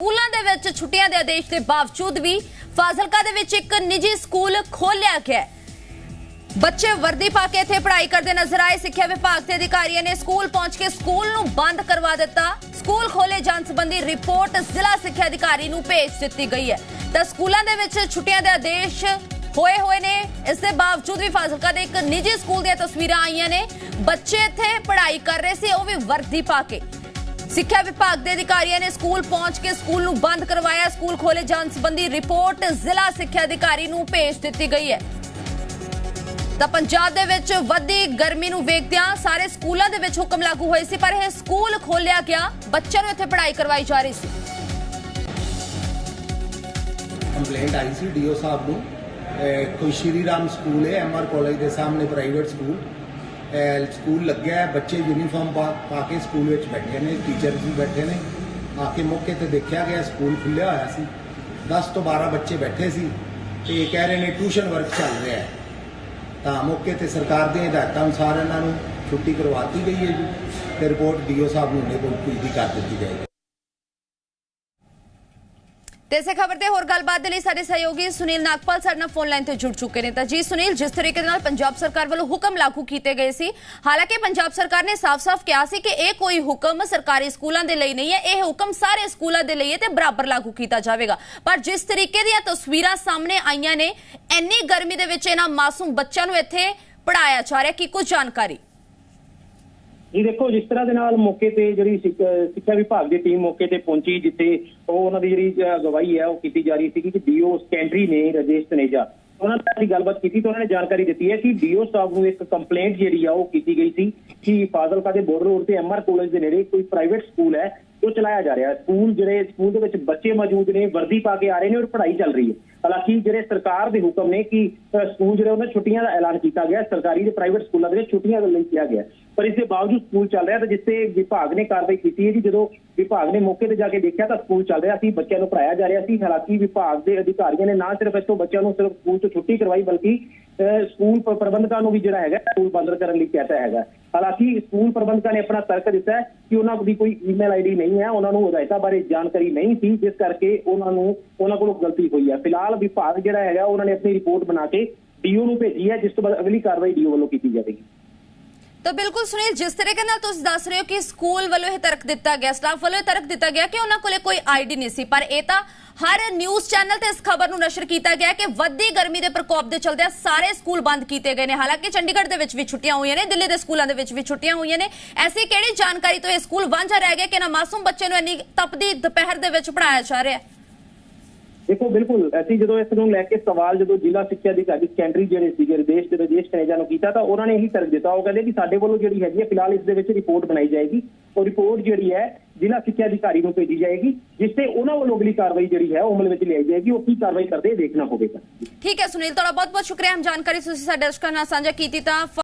ਸਕੂਲਾਂ ਦੇ ਵਿੱਚ ਛੁੱਟੀਆਂ ਦੇ ਆਦੇਸ਼ ਦੇ ਬਾਵਜੂਦ ਵੀ ਫਾਜ਼ਿਲਕਾ ਦੇ ਵਿੱਚ ਇੱਕ ਨਿੱਜੀ ਸਕੂਲ ਖੋਲ੍ਹਿਆ ਗਿਆ ਬੱਚੇ ਵਰਦੀ ਪਾ ਕੇ ਇੱਥੇ ਪੜ੍ਹਾਈ ਕਰਦੇ ਨਜ਼ਰ ਆਏ। ਸਿੱਖਿਆ ਵਿਭਾਗ ਦੇ ਅਧਿਕਾਰੀਆਂ ਨੇ ਸਕੂਲ ਪਹੁੰਚ ਕੇ ਸਕੂਲ ਨੂੰ ਬੰਦ ਕਰਵਾ ਦਿੱਤਾ। ਸਕੂਲ ਖੋਲੇ ਜਾਣ ਸੰਬੰਧੀ ਰਿਪੋਰਟ ਜ਼ਿਲ੍ਹਾ ਸਿੱਖਿਆ ਅਧਿਕਾਰੀ ਨੂੰ ਭੇਜ ਦਿੱਤੀ ਗਈ ਹੈ। ਤਾਂ ਸਕੂਲਾਂ ਦੇ ਵਿੱਚ ਛੁੱਟੀਆਂ ਦੇ ਆਦੇਸ਼ ਹੋਏ ਹੋਏ ਨੇ। ਇਸ ਦੇ ਬਾਵਜੂਦ ਵੀ ਫਾਜ਼ਿਲਕਾ ਦੇ ਇੱਕ ਨਿੱਜੀ ਸਕੂਲ ਦੀਆਂ ਤਸਵੀਰਾਂ ਆਈਆਂ ਨੇ। ਬੱਚੇ ਇੱਥੇ ਪੜ੍ਹਾਈ ਕਰ ਰਹੇ ਸੀ, ਉਹ ਵੀ ਵਰਦੀ ਪਾ ਕੇ। ਸਿੱਖਿਆ ਵਿਭਾਗ ਦੇ ਅਧਿਕਾਰੀਆਂ ਨੇ ਸਕੂਲ ਪਹੁੰਚ ਕੇ ਸਕੂਲ ਨੂੰ ਬੰਦ ਕਰਵਾਇਆ। ਸਕੂਲ ਖੋਲੇ ਜਾਣ ਸੰਬੰਧੀ ਰਿਪੋਰਟ ਜ਼ਿਲ੍ਹਾ ਸਿੱਖਿਆ ਅਧਿਕਾਰੀ ਨੂੰ ਭੇਜ ਦਿੱਤੀ ਗਈ ਹੈ। ਤਾਂ ਪੰਜਾਬ ਦੇ ਵਿੱਚ ਵੱਧਦੀ ਗਰਮੀ ਨੂੰ ਵੇਖਦਿਆਂ ਸਾਰੇ ਸਕੂਲਾਂ ਦੇ ਵਿੱਚ ਹੁਕਮ ਲਾਗੂ ਹੋਏ ਸੀ, ਪਰ ਇਹ ਸਕੂਲ ਖੋਲਿਆ ਗਿਆ। ਬੱਚਿਆਂ ਨੂੰ ਇੱਥੇ ਪੜ੍ਹਾਈ ਕਰਵਾਈ ਜਾ ਰਹੀ ਸੀ। ਕੰਪਲੇਂਟ ਆਈ ਸੀ ਡੀਓ ਸਾਹਿਬ ਨੂੰ। ਅਹ ਕੋਈ ਸ਼੍ਰੀ ਰਾਮ ਸਕੂਲ ਹੈ ਐਮਆਰ ਕਾਲਜ ਦੇ ਸਾਹਮਣੇ ਪ੍ਰਾਈਵੇਟ ਸਕੂਲ। ਅਹ ਸਕੂਲ ਲੱਗਿਆ ਹੈ, ਬੱਚੇ ਯੂਨੀਫਾਰਮ ਪਾ ਕੇ ਸਕੂਲ ਵਿੱਚ ਬੈਠੇ ਨੇ ਟੀਚਰ ਵੀ ਬੈਠੇ ਨੇ। ਆ ਕੇ ਮੌਕੇ ਤੇ ਦੇਖਿਆ ਗਿਆ ਸਕੂਲ ਖੁੱਲਿਆ ਹੋਇਆ ਸੀ। 10 ਤੋਂ 12 ਬੱਚੇ ਬੈਠੇ ਸੀ ਤੇ ਕਹਿ ਰਹੇ ਨੇ ਟਿਊਸ਼ਨ ਵਰਕ ਚੱਲ ਰਿਹਾ ਹੈ। ਤਾਂ ਮੌਕੇ ਤੇ ਸਰਕਾਰ ਦੀਆਂ ਹਦਾਇਤਾਂ ਅਨੁਸਾਰ ਇਹਨਾਂ ਨੂੰ ਛੁੱਟੀ ਕਰਵਾਤੀ ਗਈ ਹੈ ਜੀ ਤੇ ਰਿਪੋਰਟ ਡੀਓ ਸਾਹਿਬ ਨੂੰ ਨੇ ਪੁੱਛਦੀ ਕਰ ਦਿੱਤੀ ਜਾਏਗੀ। ਤੇ ਇਸੇ ਖਬਰ ਤੇ ਹੋਰ ਗੱਲਬਾਤ ਦੇ ਲਈ ਸਾਡੇ ਸਹਿਯੋਗੀ ਸੁਨੀਲ ਨਾਗਪਾਲ ਸਾਡੇ ਨਾਲ ਫੋਨ ਲਾਈਨ ਤੇ ਜੁੜ ਚੁੱਕੇ ਨੇ। ਤਾਂ ਜੀ ਸੁਨੀਲ, ਜਿਸ ਤਰੀਕੇ ਦੇ ਨਾਲ ਪੰਜਾਬ ਸਰਕਾਰ ਵੱਲੋਂ ਹੁਕਮ ਲਾਗੂ ਕੀਤੇ ਗਏ ਸੀ, ਹਾਲਾਂਕਿ ਪੰਜਾਬ ਸਰਕਾਰ ਨੇ ਸਾਫ਼-ਸਾਫ਼ ਕਿਹਾ ਸੀ ਕਿ ਇਹ ਕੋਈ ਹੁਕਮ ਸਰਕਾਰੀ ਸਕੂਲਾਂ ਦੇ ਲਈ ਨਹੀਂ ਹੈ, ਇਹ ਹੁਕਮ ਸਾਰੇ ਸਕੂਲਾਂ ਦੇ ਲਈ ਹੈ ਤੇ ਬਰਾਬਰ ਲਾਗੂ ਕੀਤਾ ਜਾਵੇਗਾ। ਪਰ ਜਿਸ ਤਰੀਕੇ ਦੀਆਂ ਤਸਵੀਰਾਂ ਸਾਹਮਣੇ ਆਈਆਂ ਨੇ, ਇੰਨੀ ਗਰਮੀ ਦੇ ਵਿੱਚ ਇਹਨਾਂ ਮਾਸੂਮ ਬੱਚਿਆਂ ਨੂੰ ਇੱਥੇ ਪੜਾਇਆ ਜਾ ਰਿਹਾ, ਕੀ ਕੁਝ ਜਾਣਕਾਰੀ? ਜੀ ਦੇਖੋ, ਜਿਸ ਤਰ੍ਹਾਂ ਦੇ ਨਾਲ ਮੌਕੇ ਤੇ ਜਿਹੜੀ ਸਿੱਖਿਆ ਵਿਭਾਗ ਦੀ ਟੀਮ ਮੌਕੇ ਤੇ ਪਹੁੰਚੀ, ਜਿੱਥੇ ਉਹ ਉਹਨਾਂ ਦੀ ਜਿਹੜੀ ਅਗਵਾਈ ਹੈ, ਉਹ ਕੀਤੀ ਜਾ ਰਹੀ ਸੀ ਕਿ ਡੀਓ ਸਕੈਂਡਰੀ ਨੇ, ਰਜੇਸ਼ ਤਨੇਜਾ। ਉਹਨਾਂ ਨਾਲ ਗੱਲਬਾਤ ਕੀਤੀ ਤਾਂ ਉਹਨਾਂ ਨੇ ਜਾਣਕਾਰੀ ਦਿੱਤੀ ਹੈ ਕਿ ਡੀਓ ਸਾਹਿਬ ਨੂੰ ਇੱਕ ਕੰਪਲੇਂਟ ਜਿਹੜੀ ਆ, ਉਹ ਕੀਤੀ ਗਈ ਸੀ ਕਿ ਫਾਜ਼ਿਲਕਾ ਦੇ ਬੋਰਡਰ ਰੋਡ ਤੇ ਐਮਆਰ ਕਾਲਜ ਦੇ ਨੇੜੇ ਕੋਈ ਪ੍ਰਾਈਵੇਟ ਸਕੂਲ ਹੈ ਉਹ ਚਲਾਇਆ ਜਾ ਰਿਹਾ। ਹੈ ਸਕੂਲ ਜਿਹੜੇ ਸਕੂਲ ਦੇ ਵਿੱਚ ਬੱਚੇ ਮੌਜੂਦ ਨੇ ਵਰਦੀ ਪਾ ਕੇ ਆ ਰਹੇ ਨੇ ਔਰ ਪੜ੍ਹਾਈ ਚੱਲ ਰਹੀ ਹੈ। ਹਾਲਾਂਕਿ ਜਿਹੜੇ ਸਰਕਾਰ ਦੇ ਹੁਕਮ ਨੇ ਕਿ ਸਕੂਲ ਜਿਹੜੇ ਉਹਨਾਂ ਛੁੱਟੀਆਂ ਦਾ ਐਲਾਨ ਕੀਤਾ ਗਿਆ ਸਰਕਾਰੀ ਤੇ ਪ੍ਰਾਈਵੇਟ ਸਕੂਲਾਂ ਦੇ ਵਿੱਚ ਛੁੱਟੀਆਂ ਦਾ ਲਈ ਕਿਹਾ ਗਿਆ। ਪਰ ਇਸ ਦੇ ਬਾਵਜੂਦ ਸਕੂਲ ਚੱਲ ਰਿਹਾ ਤੇ ਜਿੱਥੇ ਵਿਭਾਗ ਨੇ ਕਾਰਵਾਈ ਕੀਤੀ ਹੈ ਜੀ ਜਦੋਂ ਵਿਭਾਗ ਨੇ ਮੌਕੇ ਤੇ ਜਾ ਕੇ ਦੇਖਿਆ ਤਾਂ ਸਕੂਲ ਚੱਲ ਰਿਹਾ ਸੀ ਬੱਚਿਆਂ ਨੂੰ ਪੜਾਇਆ ਜਾ ਰਿਹਾ ਸੀ। ਹਾਲਾਂਕਿ ਵਿਭਾਗ ਦੇ ਅਧਿਕਾਰੀਆਂ ਨੇ ਨਾ ਸਿਰਫ ਇੱਥੋਂ ਬੱਚਿਆਂ ਨੂੰ ਸਿਰਫ ਸਕੂਲ ਤੋਂ ਛੁੱਟੀ ਕਰਵਾਈ ਬਲਕਿ ਅਹ, ਸਕੂਲ ਪ੍ਰਬੰਧਕਾਂ ਨੂੰ ਵੀ ਜਿਹੜਾ ਹੈਗਾ ਸਕੂਲ ਬੰਦ ਕਰਨ ਲਈ ਕਹਿਤਾ ਹੈਗਾ। ਹਾਲਾਂਕਿ ਸਕੂਲ ਪ੍ਰਬੰਧਕਾਂ ਨੇ ਆਪਣਾ ਤਰਕ ਦਿੱਤਾ ਕਿ ਉਹਨਾਂ ਦੀ ਕੋਈ ਈਮੇਲ ਆਈਡੀ ਨਹੀਂ ਹੈ, ਉਹਨਾਂ ਨੂੰ ਹਦਾਇਤਾਂ ਬਾਰੇ ਜਾਣਕਾਰੀ ਨਹੀਂ ਸੀ, ਜਿਸ ਕਰਕੇ ਉਹਨਾਂ ਨੂੰ, ਉਹਨਾਂ ਕੋਲੋਂ ਗਲਤੀ ਹੋਈ ਹੈ। ਫਿਲਹਾਲ ਵਿਭਾਗ ਜਿਹੜਾ ਹੈਗਾ, ਉਹਨਾਂ ਨੇ ਆਪਣੀ ਰਿਪੋਰਟ ਬਣਾ ਕੇ ਡੀਓ ਨੂੰ ਭੇਜੀ ਹੈ, ਜਿਸ ਤੋਂ ਬਾਅਦ ਅਗਲੀ ਕਾਰਵਾਈ ਡੀਓ ਵੱਲੋਂ ਕੀਤੀ ਜਾਵੇਗੀ। ਤਾਂ ਬਿਲਕੁਲ ਸੁਨੀਲ, ਜਿਸ ਤਰੀਕੇ ਨਾਲ ਤੁਸੀਂ ਦੱਸ ਰਹੇ ਹੋ ਕਿ ਸਕੂਲ ਵੱਲੋਂ ਇਹ ਤਰਕ ਦਿੱਤਾ ਗਿਆ, ਸਟਾਫ ਵੱਲੋਂ ਇਹ ਤਰਕ ਦਿੱਤਾ ਗਿਆ ਕਿ ਉਹਨਾਂ ਕੋਲੇ ਕੋਈ ਆਈਡੀ ਨਹੀਂ ਸੀ। ਪਰ ਇਹ ਤਾਂ ਹਰ ਨਿਊਜ਼ ਚੈਨਲ ਤੇ ਇਸ ਖਬਰ ਨੂੰ ਨਸ਼ਰ ਕੀਤਾ ਗਿਆ ਕਿ ਵੱਧਦੀ ਗਰਮੀ ਦੇ ਪ੍ਰਕੋਪ ਦੇ ਚਲਦਿਆਂ ਸਾਰੇ ਸਕੂਲ ਬੰਦ ਕੀਤੇ ਗਏ ਨੇ। ਹਾਲਾਂਕਿ ਚੰਡੀਗੜ੍ਹ ਦੇ ਵਿੱਚ ਵੀ ਛੁੱਟੀਆਂ ਹੋਈਆਂ ਨੇ, ਦਿੱਲੀ ਦੇ ਸਕੂਲਾਂ ਦੇ ਵਿੱਚ ਵੀ ਛੁੱਟੀਆਂ ਹੋਈਆਂ ਨੇ। ਐਸੀ ਕਿਹੜੀ ਜਾਣਕਾਰੀ ਤੋਂ ਇਹ ਸਕੂਲ ਵਾਂਝਾ ਰਹਿ ਗਿਆ ਕਿ ਨਾ ਮਾਸੂਮ ਬੱਚੇ ਨੂੰ ਇੰਨੀ ਤਪਦੀ ਦੁਪਹਿਰ ਦੇ ਵਿੱਚ ਪੜਾਇਆ ਜਾ ਰਿਹਾ ਹੈ? ਦੇਖੋ, ਬਿਲਕੁਲ, ਅਸੀਂ ਜਦੋਂ ਇਸ ਨੂੰ ਲੈ ਕੇ ਸਵਾਲ, ਜਦੋਂ ਜ਼ਿਲ੍ਹਾ ਸਿੱਖਿਆ ਅਧਿਕਾਰੀ ਸੈਕੰਡਰੀ ਜਿਹੜੇ ਸੀਗੇ ਰਦੇਸ਼ ਦੇ ਵਿਦੇਸ਼ ਕਨੇਜਾ ਨੂੰ ਕੀਤਾ, ਤਾਂ ਉਹਨਾਂ ਨੇ ਇਹੀ ਤਰਕ ਦਿੱਤਾ। ਉਹ ਕਹਿੰਦੇ ਕਿ ਸਾਡੇ ਵੱਲੋਂ ਜਿਹੜੀ ਹੈਗੀ ਹੈ, ਫਿਲਹਾਲ ਇਸ ਦੇ ਵਿੱਚ ਰਿਪੋਰਟ ਬਣਾਈ ਜਾਏਗੀ। ਉਹ ਰਿਪੋਰਟ ਜਿਹੜੀ ਹੈ, ਜ਼ਿਲ੍ਹਾ ਸਿੱਖਿਆ ਅਧਿਕਾਰੀ ਨੂੰ ਭੇਜੀ ਜਾਏਗੀ, ਜਿਸ ਤੇ ਉਹਨਾਂ ਵੱਲੋਂ ਅਗਲੀ ਕਾਰਵਾਈ ਜਿਹੜੀ ਹੈ, ਉਹ ਅਮਲ ਵਿੱਚ ਲਿਆਈ ਜਾਏਗੀ। ਉਹ ਕੀ ਕਾਰਵਾਈ ਕਰਦੇ ਦੇਖਣਾ ਹੋਵੇਗਾ ਠੀਕ ਹੈ, ਸੁਨੀਲ, ਤੁਹਾਡਾ ਬਹੁਤ ਬਹੁਤ ਸ਼ੁਕਰੀਆ। ਹਮ ਜਾਣਕਾਰੀ ਤੁਸੀਂ ਸਾਡੇ ਦਰਸ਼ਕਾਂ ਨਾਲ ਸਾਂਝਾ ਕੀਤੀ ਤਾਂ